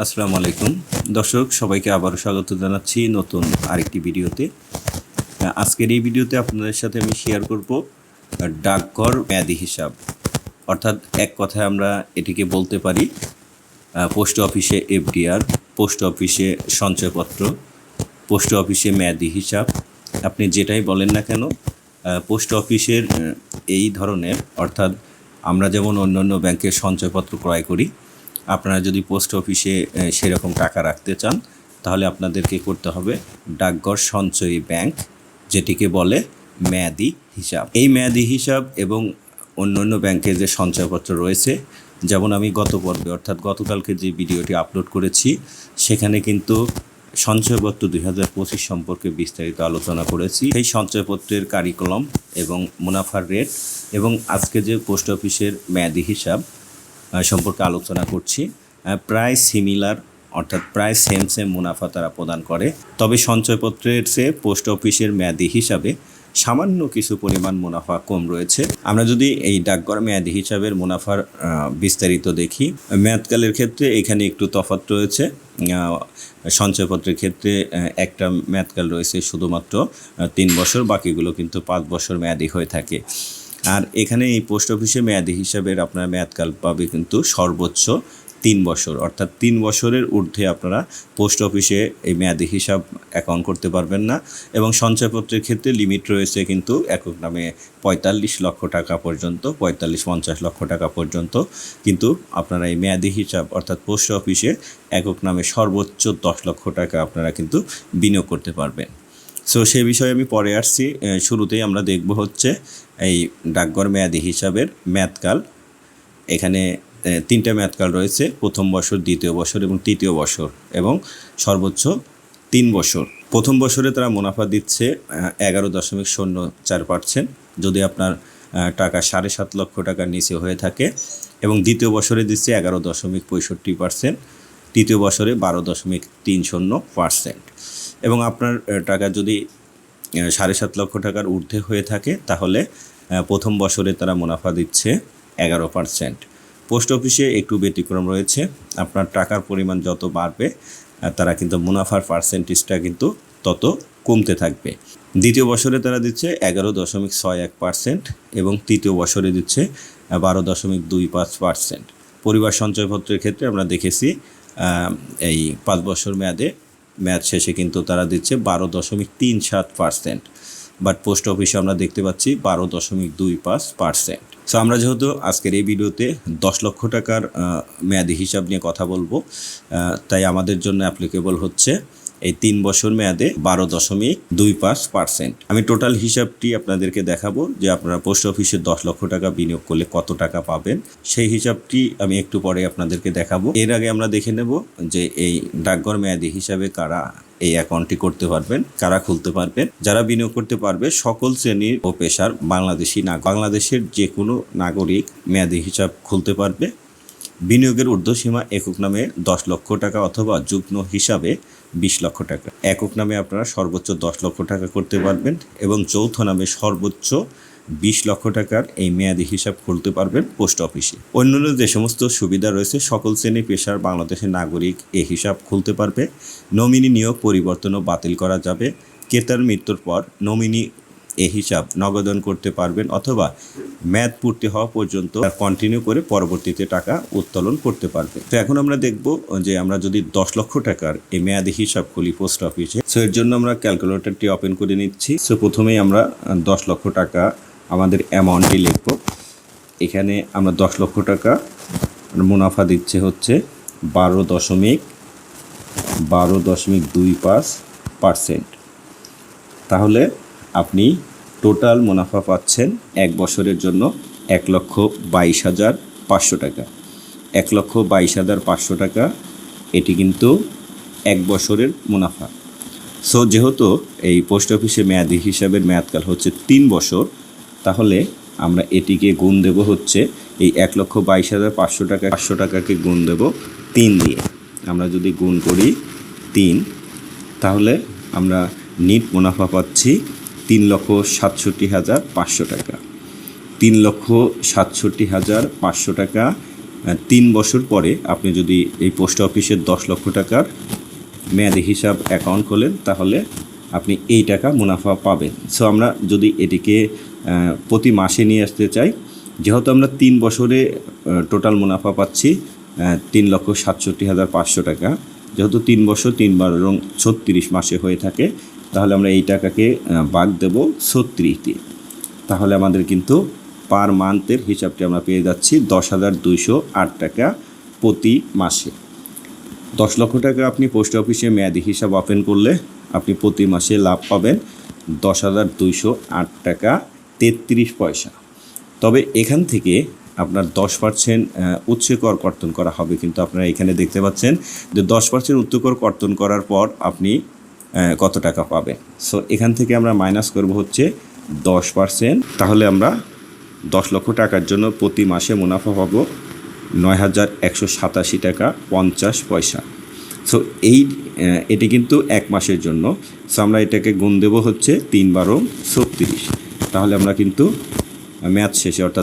আসসালামু আলাইকুম। দর্শক, সবাইকে আবারও স্বাগত জানাচ্ছি নতুন আরেকটি ভিডিওতে। আজকের এই ভিডিওতে আপনাদের সাথে আমি শেয়ার করব, ডাকঘর মেয়াদি হিসাব। অর্থাৎ এক কথায় আমরা এটিকে বলতে পারি, পোস্ট অফিসে এফডিআর, পোস্ট অফিসে সঞ্চয়পত্র, পোস্ট অফিসে মেয়াদি হিসাব। আপনি যেটাই বলেন না কেন, পোস্ট অফিসের, এই ধরনের, অর্থাৎ আমরা যেমন অন্যান্য ব্যাংকের সঞ্চয়পত্র ক্রয় করি আপনারা যদি পোস্ট অফিসে সেরকম টাকা রাখতে চান, তাহলে আপনাদেরকে করতে হবে ডাকঘর সঞ্চয়ী ব্যাংক, যেটিকে বলে মেয়াদি হিসাব। এই মেয়াদি হিসাব এবং অন্যান্য ব্যাংকের যে সঞ্চয়পত্র রয়েছে, যেমন আমি গত পর্বে, অর্থাৎ গতকালকে যে ভিডিওটি আপলোড করেছি, সেখানে কিন্তু সঞ্চয়পত্র দুই হাজার পঁচিশ সম্পর্কে বিস্তারিত আলোচনা করেছি। এই সঞ্চয়পত্রের কারিকুলাম এবং মুনাফার রেট এবং আজকে যে পোস্ট অফিসের মেয়াদি হিসাব সম্পর্কে আলোচনা করছি। প্রায় সিমিলার অর্থাৎ প্রায় সেম সেম মুনাফা তারা প্রদান করে। তবে সঞ্চয়পত্রের চেয়ে পোস্ট অফিসের মেয়াদি হিসাবে সামান্য কিছু পরিমাণ মুনাফা কম রয়েছে। আমরা যদি এই ডাকঘর মেয়াদি হিসাবের মুনাফার বিস্তারিত দেখি, মেয়াদকালের ক্ষেত্রে এখানে একটু তফাৎ রয়েছে। সঞ্চয়পত্রের ক্ষেত্রে একটা মেয়াদকাল রয়েছে শুধুমাত্র তিন বছর, বাকিগুলো কিন্তু পাঁচ বছর মেয়াদি হয়ে থাকে। আর এখানে এই পোস্ট অফিসে মেয়াদি হিসাবের আপনার মেয়াদকাল পাবে কিন্তু সর্বোচ্চ তিন বছর। অর্থাৎ তিন বছরের ঊর্ধ্বে আপনারা পোস্ট অফিসে এই মেয়াদি হিসাব অ্যাকাউন্ট করতে পারবেন না এবং সঞ্চয়পত্রের ক্ষেত্রে লিমিট রয়েছে কিন্তু একক নামে পঁয়তাল্লিশ লক্ষ টাকা পর্যন্ত, পঁয়তাল্লিশ পঞ্চাশ লক্ষ টাকা পর্যন্ত। কিন্তু আপনারা এই মেয়াদি হিসাব অর্থাৎ পোস্ট অফিসে একক নামে সর্বোচ্চ দশ লক্ষ টাকা আপনারা কিন্তু বিনিয়োগ করতে পারবেন। সো সেই বিষয়ে আমি পরে আসছি। শুরুতেই আমরা দেখব হচ্ছে এই ডাকঘর মেয়াদি হিসাবের মেয়াদকাল। এখানে তিনটা মেয়াদকাল রয়েছে, প্রথম বছর, দ্বিতীয় বছর এবং তৃতীয় বছর এবং সর্বোচ্চ তিন বছর। প্রথম বছরে তারা মুনাফা দিচ্ছে এগারো দশমিক শূন্য চার পার্সেন্ট। যদি আপনার টাকা সাড়ে সাত লক্ষ টাকার নিচে হয়ে থাকে এবং দ্বিতীয় বছরে দিচ্ছে এগারো দশমিক পঁয়ষট্টি পার্সেন্ট, তৃতীয় বছরে বারো দশমিক তিন শূন্য পার্সেন্ট। এবং আপনার টাকা যদি সাড়ে সাত লক্ষ টাকার ঊর্ধ্বে হয়ে থাকে, তাহলে প্রথম বছরে তারা মুনাফা দিচ্ছে এগারো পার্সেন্ট। পোস্ট অফিসে একটু ব্যতিক্রম রয়েছে। আপনার টাকার পরিমাণ যত বাড়বে তারা কিন্তু মুনাফার পার্সেন্টেজটা কিন্তু তত কমতে থাকবে। দ্বিতীয় বছরে তারা দিচ্ছে এগারো দশমিক ছয় এক পার্সেন্ট এবং তৃতীয় বছরে দিচ্ছে বারো দশমিক দুই পাঁচ পার্সেন্ট। পরিবার সঞ্চয়পত্রের ক্ষেত্রে আমরা দেখেছি এই পাঁচ বছর মেয়াদে মেয়াদ শেষে কিন্তু তারা দিচ্ছে বারো দশমিক তিন সাত পার্সেন্ট। বাট পোস্ট অফিসে আমরা দেখতে পাচ্ছি বারো দশমিক দুই পাঁচ পার্সেন্ট। সো আমরা যেহেতু আজকের এই ভিডিওতে দশ লক্ষ টাকার মেয়াদি হিসাব নিয়ে কথা বলব তাই আমাদের জন্য অ্যাপ্লিকেবল হচ্ছে এই তিন বছর মেয়াদে বারো দশমিক দুই পাঁচ পার্সেন্ট। আমি টোটাল হিসাবটি আপনাদেরকে দেখাবো যে আপনারা পোস্ট অফিসে দশ লক্ষ টাকা বিনিয়োগ করলে কত টাকা পাবেন। সেই হিসাবটি আমি একটু পরে আপনাদেরকে দেখাবো। এর আগে আমরা দেখে নেব যে এই ডাকঘর মেয়াদি হিসাবে কারা এই অ্যাকাউন্টটি করতে পারবেন, কারা খুলতে পারবেন। যারা বিনিয়োগ করতে পারবে, সকল শ্রেণির ও পেশার বাংলাদেশি না বাংলাদেশের যে কোনো নাগরিক মেয়াদি হিসাব খুলতে পারবে। বিনিয়োগের ঊর্ধ্বসীমা একক নামে দশ লক্ষ টাকা অথবা যুগ্ম হিসাবে বিশ লক্ষ টাকা। একক নামে আপনারা সর্বোচ্চ দশ লক্ষ টাকা করতে পারবেন এবং যৌথ নামে সর্বোচ্চ বিশ লক্ষ টাকার এই মেয়াদি হিসাব খুলতে পারবেন পোস্ট অফিসে। অন্যান্য যে সমস্ত সুবিধা রয়েছে, সকল শ্রেণি পেশার বাংলাদেশের নাগরিক এ হিসাব খুলতে পারবে। নমিনি নিয়োগ পরিবর্তনও বাতিল করা যাবে। ক্রেতার মৃত্যুর পর নমিনি এ হিসাব নগদান করতে পারবেন অথবা মেয়াদ পূর্তি হওয়া পর্যন্ত কন্টিনিউ করে পরবর্তীতে টাকা উত্তোলন করতে পারবে। তো এখন আমরা দেখব যে আমরা যদি দশ লক্ষ টাকার এই মেয়াদি হিসাব খুলি পোস্ট অফিসে সো এর জন্য আমরা ক্যালকুলেটরটি ওপেন করে নিচ্ছি। সো প্রথমেই আমরা দশ লক্ষ টাকা আমাদের অ্যামাউন্টটি লিখব। এখানে আমরা দশ লক্ষ টাকা মুনাফা দিচ্ছে হচ্ছে বারো দশমিক বারো দশমিক দুই পাঁচ পার্সেন্ট তাহলে আপনি টোটাল মুনাফা পাচ্ছেন এক বছরের জন্য এক লক্ষ বাইশ হাজার পাঁচশো টাকা। এক লক্ষ বাইশ হাজার পাঁচশো টাকা, এটি কিন্তু এক বছরের মুনাফা। সো যেহেতু এই পোস্ট অফিসে মেয়াদি হিসাবের মেয়াদকাল হচ্ছে তিন বছর, তাহলে আমরা এটিকে গুণ দেব হচ্ছে এই এক লক্ষ বাইশ হাজার পাঁচশো টাকা, পাঁচশো টাকাকে গুণ দেব তিন দিয়ে। আমরা যদি গুণ করি তিন, তাহলে আমরা নিট মুনাফা পাচ্ছি তিন লক্ষ সাতষট্টি হাজার পাঁচশো টাকা। তিন লক্ষ সাতষট্টি হাজার পাঁচশো টাকা তিন বছর পরে আপনি যদি এই পোস্ট অফিসের দশ লক্ষ টাকার মেয়াদি হিসাব অ্যাকাউন্ট খোলেন, তাহলে আপনি এই টাকা মুনাফা পাবেন। সো আমরা যদি এটিকে প্রতি মাসে নিয়ে আসতে চাই, যেহেতু আমরা তিন বছরে টোটাল মুনাফা পাচ্ছি তিন লক্ষ সাতষট্টি হাজার পাঁচশো টাকা। যেহেতু তিন বছর তিনবার এবং ছত্রিশ মাসে হয়ে থাকে তাহলে আমরা এই টাকাকে ভাগ দেব ছত্রিশ দিয়ে তাহলে আমাদের কিন্তু পার মান্থের হিসাবটি আমরা পেয়ে যাচ্ছি দশ হাজার দুইশো আট টাকা প্রতি মাসে। দশ লক্ষ টাকা আপনি পোস্ট অফিসে মেয়াদি হিসাব ওপেন করলে আপনি প্রতি মাসে লাভ পাবেন দশ হাজার দুইশো আট টাকা তেত্রিশ পয়সা। তবে এখান থেকে আপনার দশ পার্সেন্ট উৎসে কর কর্তন করা হবে। কিন্তু আপনারা এখানে দেখতে পাচ্ছেন যে দশ পার্সেন্ট উচ্চকর কর্তন করার পর আপনি কত টাকা পাবে। সো এখান থেকে আমরা মাইনাস করব হচ্ছে দশ পার্সেন্ট তাহলে আমরা দশ লক্ষ টাকার জন্য প্রতি মাসে মুনাফা পাবো নয় হাজার একশো সাতাশি টাকা পঞ্চাশ পয়সা। সো এই এটি কিন্তু এক মাসের জন্য। সো আমরা এটাকে গুণ দেবো হচ্ছে তিন বারো ছত্রিশ। তাহলে আমরা কিন্তু ম্যাথ শেষে অর্থাৎ